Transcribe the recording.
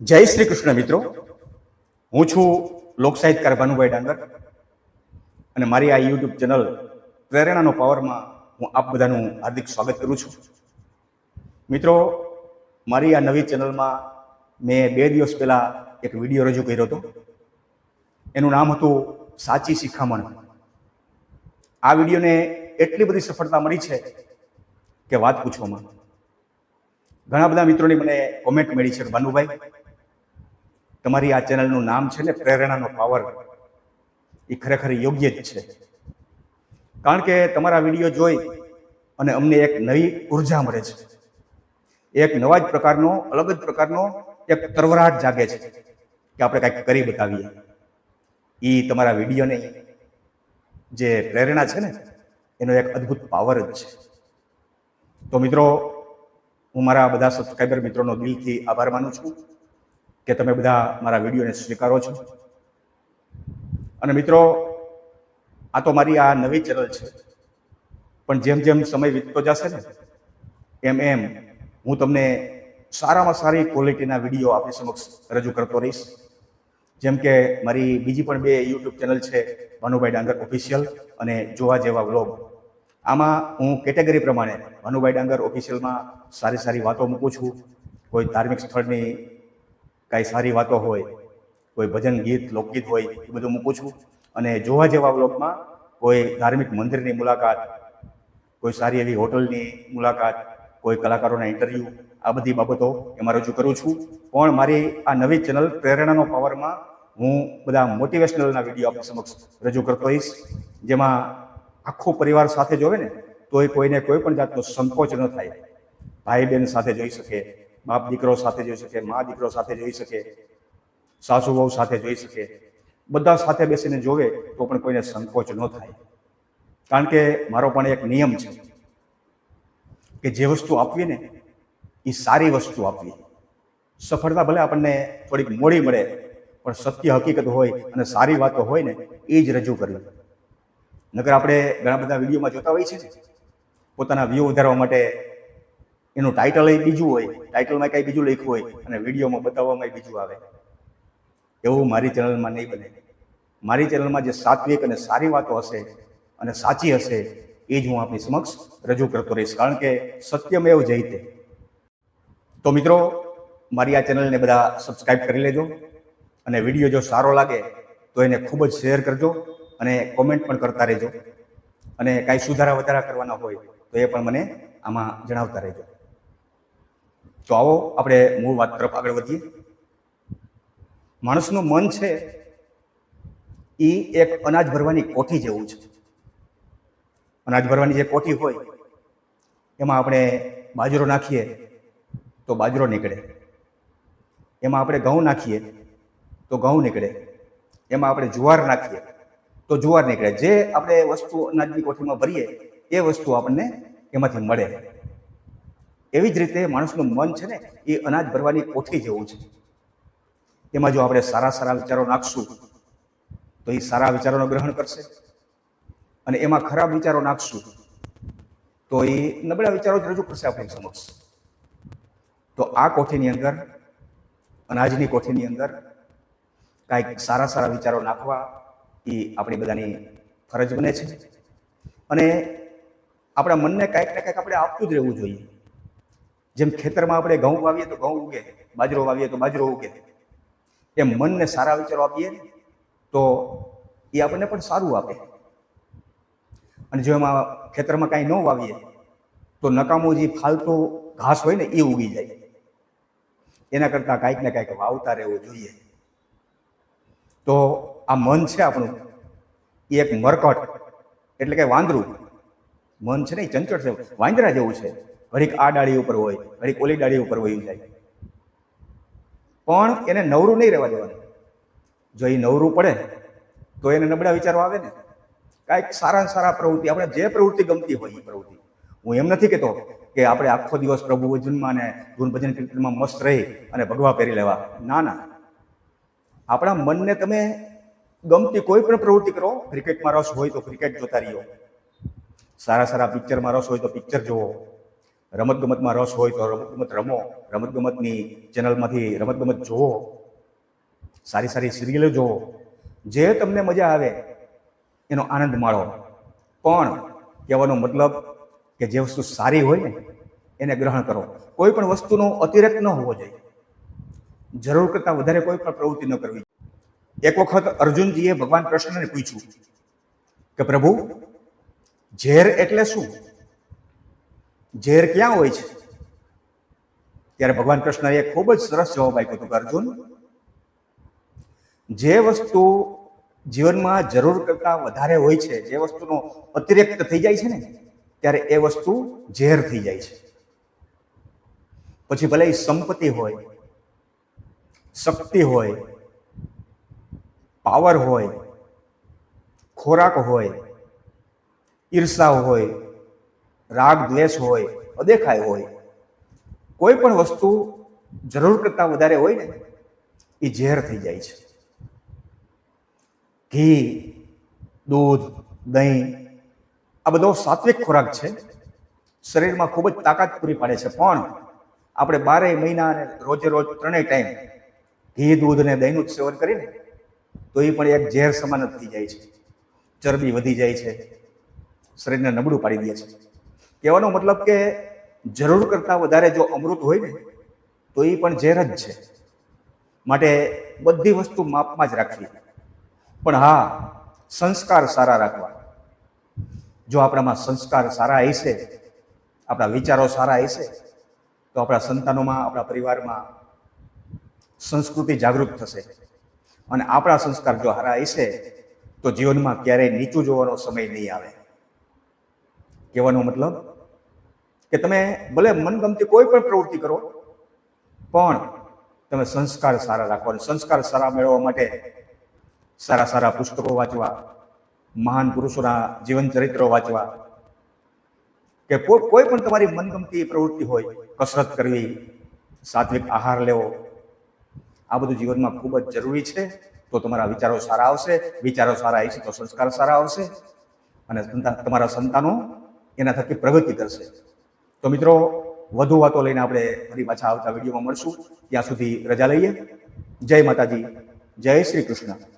જય શ્રી કૃષ્ણ મિત્રો. હું છું લોકસાહિત્યકાર ભાનુભાઈ ડાંગર અને મારી આ યુટ્યુબ ચેનલ પ્રેરણાનો પાવરમાં હું આપ બધાનું હાર્દિક સ્વાગત કરું છું. મિત્રો, મારી આ નવી ચેનલમાં મેં બે દિવસ પહેલાં એક વીડિયો રજૂ કર્યો હતો. એનું નામ હતું સાચી શિખામણ. આ વિડીયોને એટલી બધી સફળતા મળી છે કે વાત પૂછવામાં. ઘણા બધા મિત્રોની મને કોમેન્ટ મળી છે ભાનુભાઈ તમારી આ ચેનલનું નામ છે ને પ્રેરણાનો પાવર. એ ખરેખર યોગ્ય જ છે. કારણ કે તમારા વીડિયો જોઈ અને અમને એક નવી ઊર્જા મળે છે. એક નવા જ પ્રકારનો, અલગ જ પ્રકારનો એક તરવરાટ જાગે છે કે આપણે કંઈક કરી બતાવીએ. એ તમારા વિડીયોને જે પ્રેરણા છે ને, એનો એક અદ્ભુત પાવર જ છે. તો મિત્રો, હું મારા બધા સબસ્ક્રાઈબર મિત્રોનો દિલથી આભાર માનું છું. કે તમે બધા મારા વિડીયોને સ્વીકારો છો. અને મિત્રો, આ તો મારી આ નવી ચેનલ છે. પણ જેમ જેમ સમય વીતતો જશે ને, એમ એમ હું તમને સારામાં સારી ક્વોલિટીના વીડિયો આપણી સમક્ષ રજૂ કરતો રહીશ. જેમ કે મારી બીજી પણ બે યુટ્યુબ ચેનલ છે, ભાનુભાઈ ડાંગર ઓફિશિયલ અને જોવા જેવા વ્લોગ. આમાં હું કેટેગરી પ્રમાણે ભાનુભાઈ ડાંગર ઓફિશિયલમાં સારી સારી વાતો મૂકું છું. કોઈ ધાર્મિક સ્થળની કાંઈ સારી વાતો હોય, કોઈ ભજન, ગીત, લોકગીત હોય, એ બધું મૂકું છું. અને જોવા જેવા બ્લોકમાં કોઈ ધાર્મિક મંદિરની મુલાકાત, કોઈ સારી એવી હોટલની મુલાકાત, કોઈ કલાકારોના ઇન્ટરવ્યૂ આ બધી બાબતો એમાં રજૂ કરું છું. પણ મારી આ નવી ચેનલ પ્રેરણાનો પાવરમાં હું બધા મોટિવેશનલના વીડિયો આપણી સમક્ષ રજૂ કરતો હોઈશ. જેમાં આખો પરિવાર સાથે જોવે ને, તોય કોઈને કોઈ પણ જાતનો સંકોચ ન થાય. ભાઈ બહેન સાથે જોઈ શકે બાપ દીકરો સાથે જોઈ શકે, મા દીકરો સાથે જોઈ શકે, સાસુ વહુ સાથે જોઈ શકે, બધા સાથે બેસીને જોવે તો પણ કોઈને સંકોચ ન થાય. કારણ કે મારો પણ એક નિયમ છે કે જે વસ્તુ આપવી ને, એ સારી વસ્તુ આપવી. સફળતા ભલે આપણને થોડીક મોડી મળે, પણ સત્ય હકીકત હોય અને સારી વાતો હોય ને, એ જ રજૂ કરવી. નગર આપણે ઘણા બધા વિડીયોમાં જોતા હોઈએ છીએ પોતાના વ્યૂ વધારવા માટે એનું ટાઇટલ એ બીજું હોય ટાઇટલમાં કંઈ બીજું લખ્યું હોય અને વિડીયોમાં બતાવવામાં બીજું આવે. એવું મારી ચેનલમાં નહીં બને. મારી ચેનલમાં જે સાત્વિક અને સારી વાતો હશે અને સાચી હશે, એ જ હું આપની સમક્ષ રજૂ કરતો રહીશ. કારણ કે સત્યમેવ જયતે. તો મિત્રો, મારી આ ચેનલને બધા સબસ્ક્રાઈબ કરી લેજો અને વીડિયો જો સારો લાગે, તો એને ખૂબ જ શેર કરજો અને કોમેન્ટ પણ કરતા રહેજો. અને કાંઈ સુધારા વધારા કરવાના હોય, તો એ પણ મને આમાં જણાવતા રહેજો. તો આવો આપણે મૂળ વાત તરફ આગળ વધીએ. માણસનું મન છે એ એક અનાજ ભરવાની કોઠી જેવું છે. અનાજ ભરવાની જે કોઠી હોય, એમાં આપણે બાજરો નાખીએ તો બાજરો નીકળે. એમાં આપણે ઘઉં નાખીએ તો ઘઉં નીકળે. એમાં આપણે જુવાર નાખીએ તો જુવાર નીકળે. જે આપણે વસ્તુ અનાજની કોઠીમાં ભરીએ, એ વસ્તુ આપણને એમાંથી મળે. એવી જ રીતે માણસનું મન છે ને, એ અનાજ ભરવાની કોઠી જેવું છે. એમાં જો આપણે સારા સારા વિચારો નાખશું, તો એ સારા વિચારોનું ગ્રહણ કરશે. અને એમાં ખરાબ વિચારો નાખશું, તો એ નબળા વિચારો જ રજૂ કરશે આપણી સમક્ષ. તો આ કોઠીની અંદર, અનાજની કોઠીની અંદર કાંઈક સારા સારા વિચારો નાખવા એ આપણી બધાની ફરજ બને છે. અને આપણા મનને કાંઈક ને કાંઈક આપણે આપતું જ રહેવું જોઈએ. જેમ ખેતરમાં આપણે ઘઉં વાવીએ તો ઘઉં ઉગે, બાજરો વાવીએ તો બાજરો ઉગે. એમ મનને સારા વિચારો આપીએ તો એ આપણને પણ સારું આપે. અને જો એમાં ખેતરમાં કાંઈ ન વાવીએ, તો નકામો જે ફાલતો ઘાસ હોય ને, એ ઉગી જાય. એના કરતાં કાંઈક ને કાંઈક વાવતા રહેવું જોઈએ. તો આ મન છે આપણું, એ એક મરકટ, એટલે કે વાંદરું. મન છે ને એ ચંચળ છે, વાંદરા જેવું છે. ઘડીક આ ડાળી ઉપર હોય ઘડીક ઓલી ડાળી ઉપર વયું જાય પણ એને નવરું નહીં રહેવા દેવાનું. જો એ નવરું પડે, તો એને નબળા વિચારો આવે ને. કાંઈક સારા સારા પ્રવૃત્તિ, આપણે જે પ્રવૃત્તિ ગમતી હોય એ પ્રવૃત્તિ. હું એમ નથી કહેતો કે આપણે આખો દિવસ પ્રભુ ભજનમાં અને ધૂન ભજન કીર્તનમાં મસ્ત રહી અને ભગવા પહેરી લેવા. ના ના. આપણા મનને તમે ગમતી કોઈ પણ પ્રવૃત્તિ કરો, ક્રિકેટમાં રસ હોય તો ક્રિકેટ જોતા રહ્યો. સારા સારા પિક્ચરમાં રસ હોય તો પિક્ચર જુઓ. રમતગમતમાં રસ હોય તો રમતગમત રમો. રમતગમતની ચેનલમાંથી રમતગમત જુઓ. સારી સારી સિરિયલો જુઓ. જે તમને મજા આવે, એનો આનંદ માણો. પણ કહેવાનો મતલબ કે જે વસ્તુ સારી હોય ને, એને ગ્રહણ કરો. કોઈ પણ વસ્તુનો અતિરેક ન હોવો જોઈએ. જરૂર કરતાં વધારે કોઈ પણ પ્રવૃત્તિ ન કરવી એક વખત અર્જુનજીએ ભગવાન કૃષ્ણને પૂછ્યું કે પ્રભુ, ઝેર એટલે શું? ઝેર ક્યાં હોય છે? ત્યારે ભગવાન કૃષ્ણએ ખૂબ જ સરસ જવાબ આપ્યો હતો અર્જુન, જે વસ્તુ જીવનમાં જરૂર કરતાં વધારે હોય છે, જે વસ્તુનો અતિરિક્ત થઈ જાય છે ને, ત્યારે એ વસ્તુ ઝેર થઈ જાય છે. પછી ભલે સંપત્તિ હોય, શક્તિ હોય, પાવર હોય, ખોરાક હોય, ઈર્ષા હોય રાગ, દ્વેષ હોય, અદેખાય હોય, કોઈ પણ વસ્તુ જરૂર કરતાં વધારે હોય ને, એ ઝેર થઈ જાય છે. ઘી, દૂધ, દહીં, આ બધો સાત્વિક ખોરાક છે. શરીરમાં ખૂબ જ તાકાત પૂરી પાડે છે. પણ આપણે બારેય મહિના અને રોજે રોજ ત્રણેય ટાઈમ ઘી, દૂધ અને દહીંનું સેવન કરીને તો એ પણ એક ઝેર સમાન થઈ જાય છે. ચરબી વધી જાય છે. શરીરને નબળું પાડી દે છે. કહેવાનો મતલબ કે જરૂર કરતાં વધારે જો અમૃત હોય ને, તો એ પણ ઝેર જ છે. માટે બધી વસ્તુ માપમાં જ રાખવી. પણ હા, સંસ્કાર સારા રાખવા. જો આપણામાં સંસ્કાર સારા હશે, આપણા વિચારો સારા હશે, તો આપણા સંતાનોમાં, આપણા પરિવારમાં સંસ્કૃતિ જાગૃત થશે. અને આપણા સંસ્કાર જો સારા હશે, તો જીવનમાં ક્યારેય નીચું જોવાનો સમય નહીં આવે. કહેવાનો મતલબ કે તમે ભલે મનગમતી કોઈ પણ પ્રવૃત્તિ કરો, પણ તમે સંસ્કાર સારા રાખો અને સંસ્કાર સારા મેળવવા માટે સારા સારા પુસ્તકો વાંચવા, મહાન પુરુષોના જીવન ચરિત્રો વાંચવા, કે કોઈ પણ તમારી મનગમતી પ્રવૃત્તિ હોય, કસરત કરવી, સાત્વિક આહાર લેવો, આ બધું જીવનમાં ખૂબ જ જરૂરી છે. તો તમારા વિચારો સારા આવશે, વિચારો સારા આવશે તો સંસ્કાર સારા આવશે. અને તમારા સંતાનો એના થકી પ્રગતિ કરશે. તો મિત્રો, વધુ વાતો લઈને આપણે ફરી પાછા આવતા વિડીયોમાં મળશું. ત્યાં સુધી રજા લઈએ. જય માતાજી. જય શ્રી કૃષ્ણ.